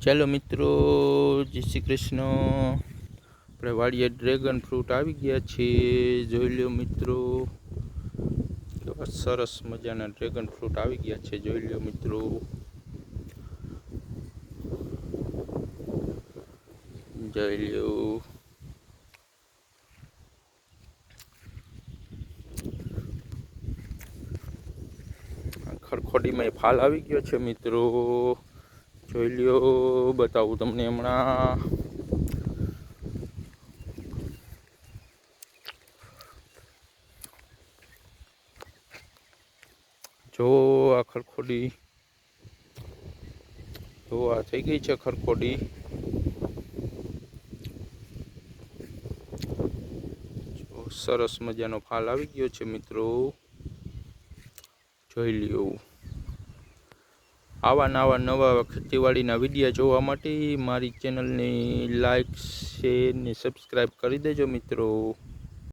ચાલો મિત્રો, જય શ્રી કૃષ્ણ. આપણે વાડીએ ડ્રેગન ફ્રૂટ આવી ગયા છે. જોઈ લો મિત્રો. કેવા સરસ મજાના ડ્રેગન ફ્રૂટ આવી ગયા છે, જોઈ લો મિત્રો. જોઈ લો ખડખડીમાં ફાલ આવી ગયો છે મિત્રો. જોઈ લ્યો, બતાવું તમને હમણાં. જો, આ ખરખોડી. જો, આ થઈ ગઈ છે ખરખોડી. સરસ મજાનો ફાલ આવી ગયો છે મિત્રો. જોઈ લ્યો. આવા નવા નવા ખેતીવાડીના વીડિયો જોવા માટે મારી ચેનલને લાઈક, શેર ને સબસ્ક્રાઈબ કરી દેજો મિત્રો.